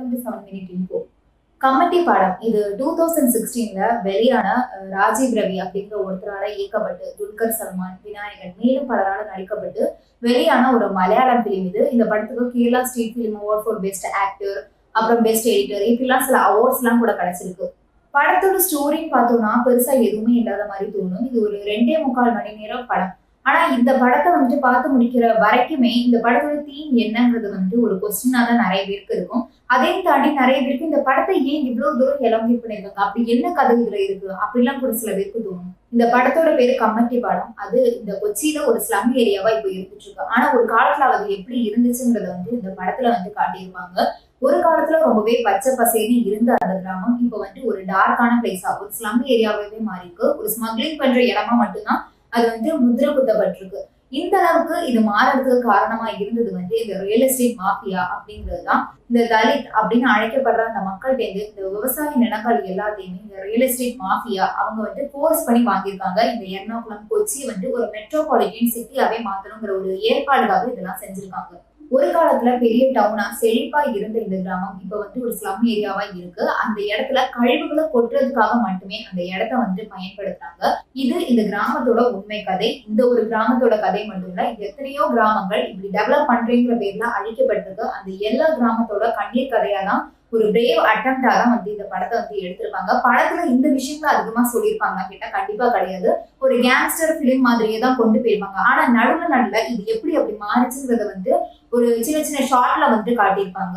Welcome to seven minute info Kammatipaadam. இது two thousand சிக்ஸ்டீன்ல வெளியான ராஜீவ் ரவி அப்படிங்கிற ஒருத்தரால இயக்கப்பட்டு துல்கர் சல்மான் விநாயகன் மேலும் பலரால நடிக்கப்பட்டு வெளியான ஒரு மலையாளம் பிலிம் இது. இந்த படத்துக்கு Kerala state film award for best actor அப்புறம் பெஸ்ட் எடிட்டர் இப்படிலாம் சில அவார்ட்ஸ் எல்லாம் கூட கிடைச்சிருக்கு. படத்தோட ஸ்டோரின்னு பார்த்தோம்னா பெருசா எதுவுமே இல்லாத மாதிரி தோணும். இது ஒரு ரெண்டே முக்கால் மணி நேரம் படம். ஆனா இந்த படத்தை வந்துட்டு பார்த்து முடிக்கிற வரைக்குமே இந்த படத்தோட தீம் என்னங்கிறது வந்துட்டு ஒரு கொஸ்டினா தான் நிறைய பேருக்கு இருக்கும். அதையும் தாண்டி நிறைய பேருக்கு இந்த படத்தை ஏன் இவ்வளவு தூரம் எலாங்கேட் பண்ணிருக்காங்க? அப்படி என்ன கதை இதுல இருக்கு? அப்படிலாம் கூட சில பேருக்கு தோணும். இந்த படத்தோட பேரு கம்மட்டி படம் அது இந்த கொச்சியில ஒரு ஸ்லம் ஏரியாவா இப்ப இருந்துட்டு இருக்கு. ஆனா ஒரு காலத்துல அது எப்படி இருந்துச்சுங்கிறத வந்து இந்த படத்துல வந்து காட்டியிருப்பாங்க. ஒரு காலத்துல ரொம்பவே பச்சை பசேன்னு இருந்த அந்த கிராமம் இப்போ வந்து ஒரு டார்க்கான பிளேஸா ஒரு ஸ்லம் ஏரியாவே மாறி இருக்கு ஒரு ஸ்மக்லிங் பண்ற இடமா மட்டும்தான் அது வந்து முத்திரை குத்தப்பட்டிருக்கு. இந்த அளவுக்கு இது மாறதுக்கு காரணமா இருந்தது வந்து இந்த ரியல் எஸ்டேட் மாஃபியா அப்படிங்கிறது தான். இந்த தலித் அப்படின்னு அழைக்கப்படுற அந்த மக்கள்கிட்ட இந்த விவசாய நிலங்கள் எல்லாத்தையுமே இந்த ரியல் எஸ்டேட் மாஃபியா அவங்க வந்து ஃபோர்ஸ் பண்ணி வாங்கியிருக்காங்க. இந்த எர்ணாகுளம் கொச்சி வந்து ஒரு மெட்ரோபாலிட்டன் சிட்டியாவே மாத்தணுங்கிற ஒரு ஏற்பாடுக்காக இதெல்லாம் செஞ்சிருக்காங்க. ஒரு காலத்துல பெரிய டவுனா செழிப்பா இருந்த இந்த கிராமம் இப்ப வந்து ஒரு ஸ்லம் ஏரியாவா இருக்கு. அந்த இடத்துல கழிவுகளை கொட்டுறதுக்காக மட்டுமே அந்த இடத்த வந்து பயன்படுத்துறாங்க. இது இந்த கிராமத்தோட உண்மை கதை. இந்த ஒரு கிராமத்தோட கதை மட்டும் இல்ல எத்தனையோ கிராமங்கள் இப்படி டெவலப் பண்றேங்கிற பேர்ல அழிக்கப்பட்டிருக்கு. அந்த எல்லா கிராமத்தோட கண்ணீர் கதையா தான் ஒரு பிரேவ் அட்டம்ப்டா தான் வந்து இந்த படத்தை வந்து எடுத்திருப்பாங்க. படத்துல இந்த விஷயங்கள் அதிகமா சொல்லியிருப்பாங்க. கேட்டா கண்டிப்பா கிடையாது. ஒரு கேங்ஸ்டர் பிலிம் மாதிரியே தான் கொண்டு போயிருப்பாங்க. ஆனா நடுவுல நடுல இது எப்படி அப்படி மாறிச்சுங்கிறத வந்து ஒரு சின்ன சின்ன ஷார்ட்ல வந்து காட்டியிருப்பாங்க.